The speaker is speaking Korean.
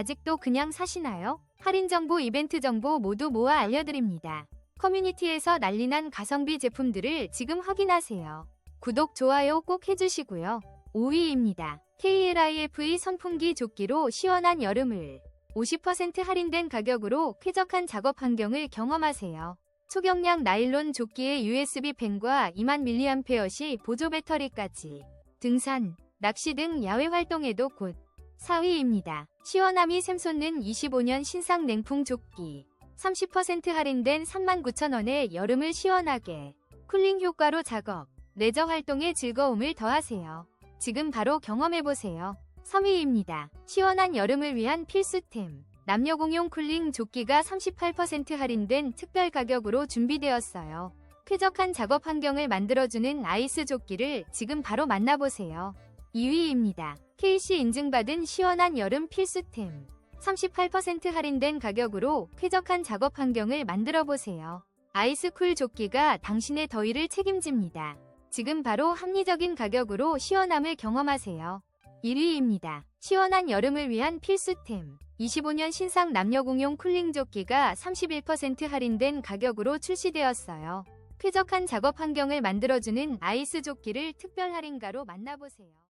아직도 그냥 사시나요? 할인 정보, 이벤트 정보 모두 모아 알려드립니다. 커뮤니티에서 난리난 가성비 제품들을 지금 확인하세요. 구독, 좋아요 꼭 해주시고요. 5위입니다. KLIFE 선풍기 조끼로 시원한 여름을 50% 할인된 가격으로 쾌적한 작업 환경을 경험하세요. 초경량 나일론 조끼에 USB 펜과 2만 mAh 보조 배터리까지 등산, 낚시 등 야외 활동에도 곧 4위입니다. 시원함이 샘솟는 25년 신상 냉풍 조끼 30% 할인된 39,000원에 여름을 시원하게 쿨링 효과로 작업, 레저 활동의 즐거움을 더하세요. 지금 바로 경험해보세요. 3위입니다. 시원한 여름을 위한 필수템. 남녀 공용 쿨링 조끼가 38% 할인된 특별 가격으로 준비되었어요. 쾌적한 작업 환경을 만들어주는 아이스 조끼를 지금 바로 만나보세요. 2위입니다. KC 인증받은 시원한 여름 필수템. 38% 할인된 가격으로 쾌적한 작업 환경을 만들어 보세요. 아이스쿨 조끼가 당신의 더위를 책임집니다. 지금 바로 합리적인 가격으로 시원함을 경험하세요. 1위입니다. 시원한 여름을 위한 필수템. 25년 신상 남녀 공용 쿨링 조끼가 31% 할인된 가격으로 출시되었어요. 쾌적한 작업 환경을 만들어주는 아이스 조끼를 특별 할인가로 만나보세요.